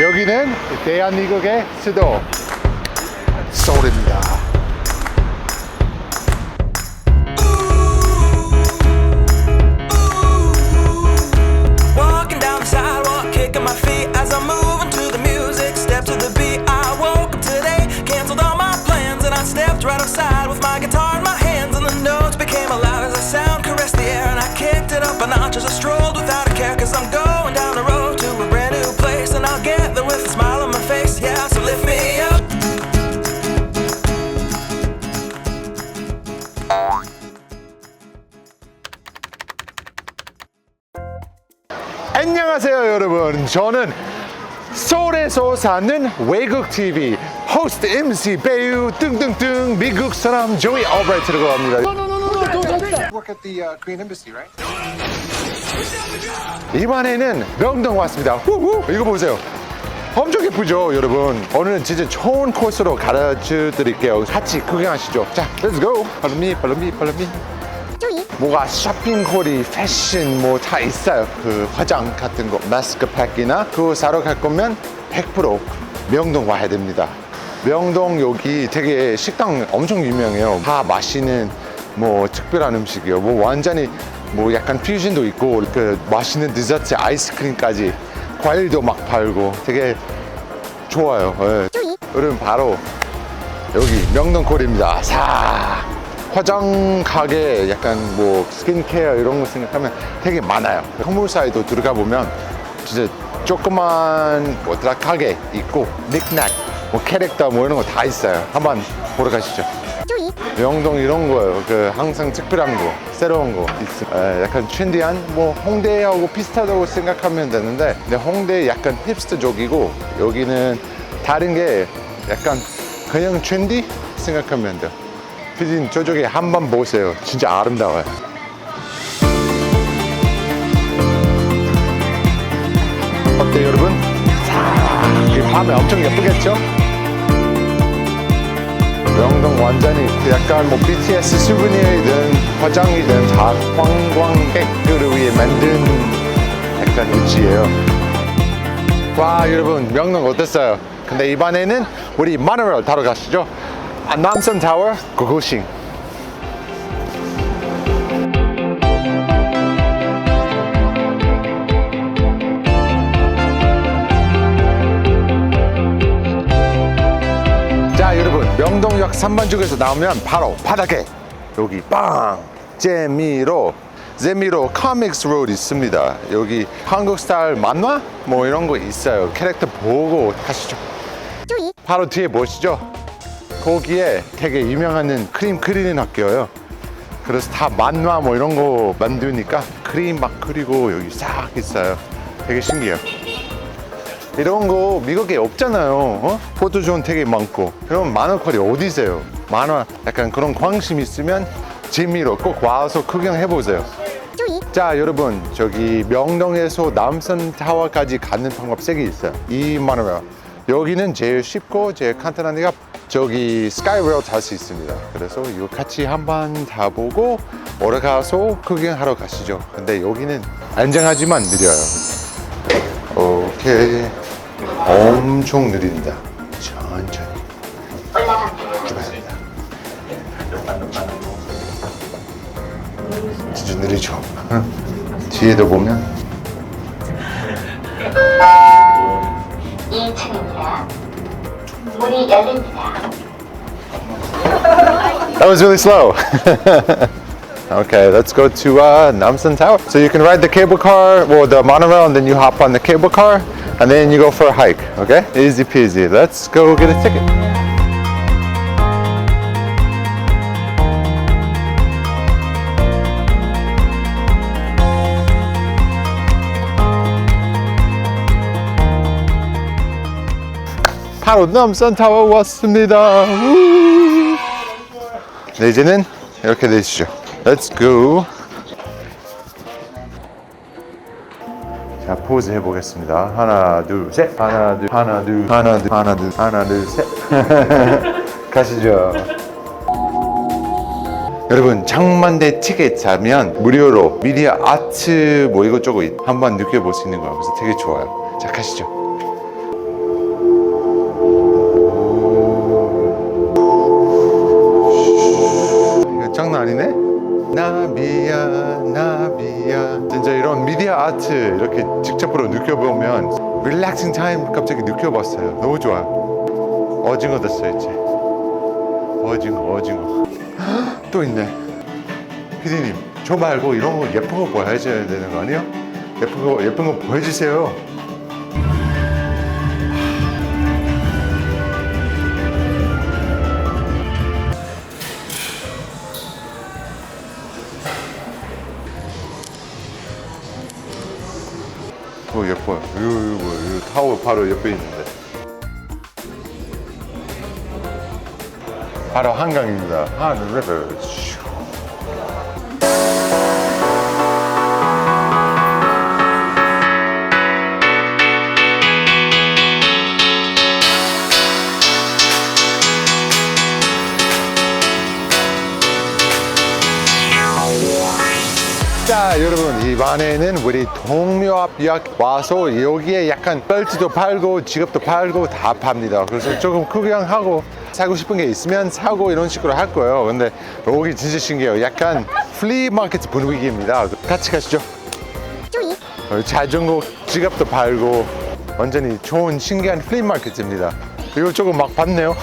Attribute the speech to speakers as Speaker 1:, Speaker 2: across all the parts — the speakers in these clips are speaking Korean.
Speaker 1: 여기는 대한민국의 수도 서울입니다.
Speaker 2: Walking down the
Speaker 1: 안녕하세요 여러분. 저는 서울에서 사는 외국 TV 호스트 MC 배우 등등등 미국 사람 조이 어브라이트라고 합니다.
Speaker 3: Work at the uh, Korean embassy, right?
Speaker 1: 이번에는 명동 왔습니다. 후후! 이거 보세요. 엄청 예쁘죠 여러분? 오늘은 진짜 좋은 코스로 가르쳐 드릴게요. 같이 구경하시죠. 자 let's go. follow me follow me follow me 뭐가 쇼핑몰이 패션 뭐 다 있어요. 그 화장 같은 거 마스크팩이나 그거 사러 갈 거면 100% 명동 와야 됩니다. 명동 여기 되게 식당 엄청 유명해요. 다 맛있는 뭐 특별한 음식이요. 뭐 완전히 뭐 약간 퓨전도 있고 그 맛있는 디저트 아이스크림까지 과일도 막 팔고 되게 좋아요. 예. 여러분 바로 여기 명동 콜입니다. 사 화장 가게 약간 뭐 스킨케어 이런 거 생각하면 되게 많아요. 홍물사에도 들어가 보면 진짜 조그만 뭐 드라 가게 있고 닉낙 뭐 캐릭터 뭐 이런 거 다 있어요. 한번 보러 가시죠. 명동 이런 거예요. 그 항상 특별한 거, 새로운 거 있어. 에, 약간 트렌디한 뭐 홍대하고 비슷하다고 생각하면 되는데, 근데 홍대 약간 힙스터적이고 여기는 다른 게 약간 그냥 트렌디 생각하면 돼요. 피디님 저쪽에 한 번 보세요. 진짜 아름다워요. 어때요, 여러분? 자, 이 밤에 엄청 예쁘겠죠? 명동 완전히 그 약간 뭐 BTS 수브니어이든 화장이든 다 관광객들을 위해 만든 약간 위치예요. 와 여러분 명동 어땠어요? 근데 이번에는 우리 마누엘 타러 가시죠. 아, 남선 타워 고고싱. 자 여러분 명동역 3번 쪽에서 나오면 바로 바닥에 여기 빵 제미로 제미로 코믹스 로드 있습니다. 여기 한국 스타일 만화 뭐 이런 거 있어요. 캐릭터 보고 가시죠. 바로 뒤에 보시죠 거기에 되게 유명한 크림 그리는 학교예요 그래서 다 만화 뭐 이런 거 만드니까 크림 막 그리고 여기 싹 있어요 되게 신기해요 이런 거 미국에 없잖아요. 어? 포토존 되게 많고. 그럼 만화컬이 어디세요? 만화 약간 그런 관심 있으면 재미로 꼭 와서 구경해 보세요. 자 여러분 저기 명동에서 남선 타워까지 가는 방법 세개 있어요. 이 만화가 여기는 제일 쉽고 제일 간단한 데가 저기 스카이웨어 탈 수 있습니다. 그래서 이거 같이 한번 타보고 올라가서 구경하러 가시죠. 근데 여기는 안전하지만 느려요. 오케이. 엄청 느립니다. 천천히. 출발합니다. 진짜 느리죠? 뒤에도 보면
Speaker 4: 2층입니다. 문이 열립니다.
Speaker 1: That was really slow. okay, let's go to uh, Namsan Tower. So you can ride the cable car, or the monorail, and then you hop on the cable car, and then you go for a hike. Okay, easy peasy. Let's go get a ticket. 바로 남산 타워 왔습니다. 우! 네, 이제는 이렇게 되시죠. Let's go. 자, 포즈 해보겠습니다. 하나, 둘, 셋. 하나, 둘, 하나, 둘, 하나, 둘, 하나, 둘, 하나, 둘, 셋. 가시죠. 여러분 장만대 티켓 사면 무료로 미디어 아트 뭐 이것저것 한번 느껴볼 수 있는 거예요. 그래서 되게 좋아요. 자 가시죠. 느껴보면 릴렉싱 타임 갑자기 느껴봤어요. 너무 좋아요. 오징어 됐어요 이제. 오징어 오징어. 또 있네. 피디님 저 말고 이런 거 예쁜 거 보여줘야 되는 거 아니에요? 예쁜 거 예쁜 거 보여주세요. 어 예뻐요. 이거 이거? 이거 타워 바로 옆에 있는데. 바로 한강입니다. 한리버. 자 여러분 이번에는 우리 동묘앞역 와서 여기에 약간 벨트도 팔고 지갑도 팔고 다 팝니다. 그래서 조금 구경하고 사고 싶은 게 있으면 사고 이런 식으로 할 거예요. 근데 여기 진짜 신기해요. 약간 플리마켓 분위기입니다. 같이 가시죠. 어, 자전거 지갑도 팔고 완전히 좋은 신기한 플리마켓입니다. 이거 조금 막 봤네요.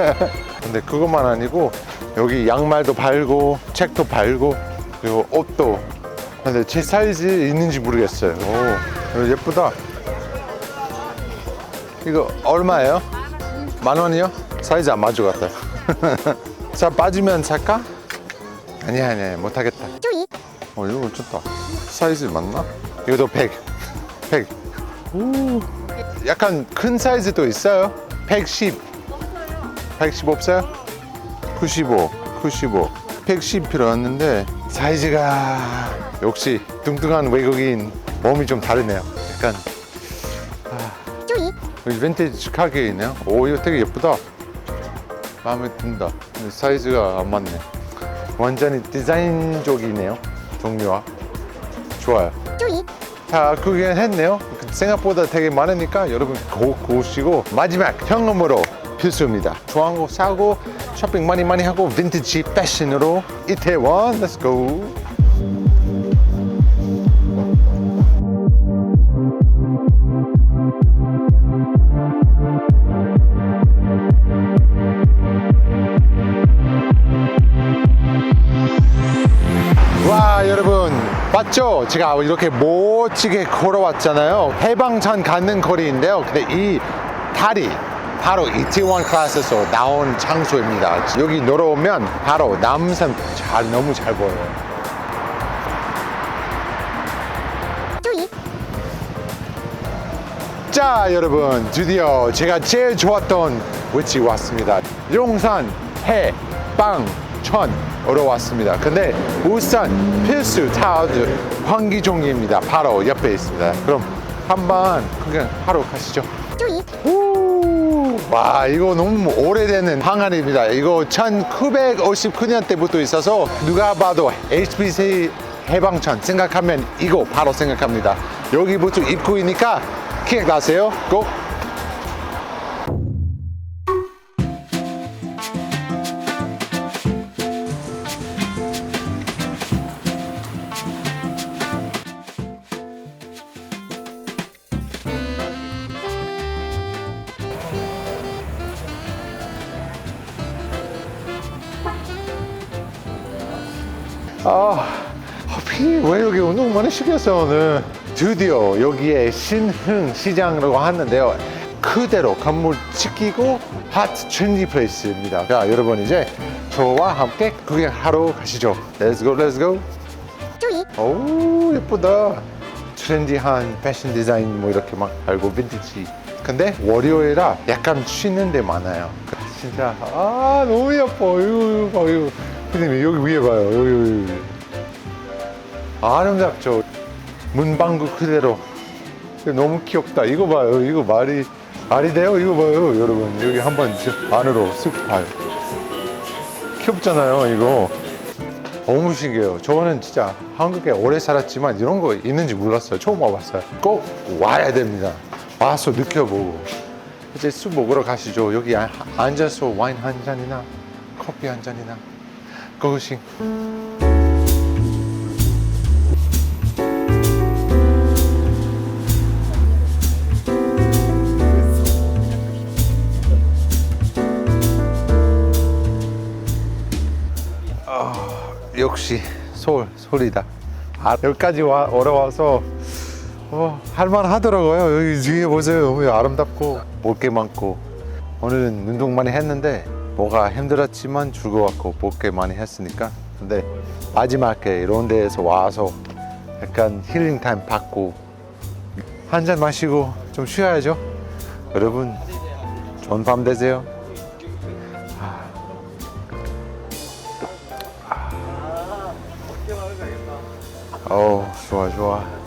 Speaker 1: 근데 그것만 아니고 여기 양말도 팔고 책도 팔고 그리고 옷도 근데 제 사이즈 있는지 모르겠어요 오 예쁘다 이거 얼마예요? 만 원이요? 사이즈 안 맞을 것 같아요 자 빠지면 살까? 아니야 아니야 못하겠다 어 이거 좋다 사이즈 맞나? 이것도 100 100 오. 약간 큰 사이즈도 있어요 110 110 없어요? 95 95 110 필요했는데 사이즈가 역시 뚱뚱한 외국인 몸이 좀 다르네요. 약간 여기 vintage 가게 있네요. 오 이거 되게 예쁘다. 마음에 든다. 사이즈가 안 맞네. 완전히 디자인적이네요 종류와. 좋아요. 다 구경했네요. 생각보다 되게 많으니까 여러분 고, 고시고 마지막 현금으로 필수입니다. 좋아하는 거 사고 쇼핑 많이 많이 하고 빈티지 패션으로 이태원 와 봤죠? 제가 이렇게 멋지게 걸어왔잖아요. 해방천 가는 거리인데요. 근데 이 다리 바로 이태원 클래스에서 나온 장소입니다. 여기 놀러오면 바로 남산 잘 너무 잘 보여요. 자 여러분 드디어 제가 제일 좋았던 위치 왔습니다. 용산 해방천 으로 왔습니다. 근데 울산 필수 타워즈 환기종입니다. 바로 옆에 있습니다. 그럼 한번 그냥 하러 가시죠. 우, 와 이거 너무 오래되는 항아리입니다. 이거 1959년 때부터 있어서 누가 봐도 HBC 해방천 생각하면 이거 바로 생각합니다. 여기부터 입구이니까 기억나세요? 꼭 아, 비왜 여기 운동 많이 시켰어 오늘? 드디어 여기에 신흥 시장이라고 하는데요. 그대로 건물 지키고 핫 트렌디 플레이스입니다. 자 여러분 이제 저와 함께 구경하러 가시죠. Let's go let's go. 오 예쁘다. 트렌디한 패션 디자인 뭐 이렇게 막 알고 빈티지. 근데 월요일이라 약간 쉬는 데 많아요. 진짜 아 너무 예뻐. 이거 이거 피디님 여기 위에 봐요. 여기 여기. 아름답죠? 문방구 그대로. 너무 귀엽다. 이거 봐요. 이거 말이 말이 돼요? 이거 봐요 여러분. 여기 한번 저 안으로 쓱 봐요. 귀엽잖아요 이거. 너무 신기해요. 저는 진짜 한국에 오래 살았지만 이런 거 있는지 몰랐어요. 처음 와봤어요. 꼭 와야 됩니다. 와서 느껴보고. 이제 술 먹으러 가시죠. 여기 아- 앉아서 와인 한 잔이나 커피 한 잔이나 그것이 아, 역시 서울 소리다. 아, 여기까지 와, 올라와서 어, 할만하더라고요. 여기 중에 보세요. 너무 아름답고 볼 게 많고 오늘은 운동 많이 했는데 뭐가 힘들었지만 즐거웠고 볼게 많이 했으니까. 근데 마지막에 이런 데에서 와서 약간 힐링 타임 받고 한 잔 마시고 좀 쉬어야죠. 여러분 좋은 밤 되세요. 어우 좋아 좋아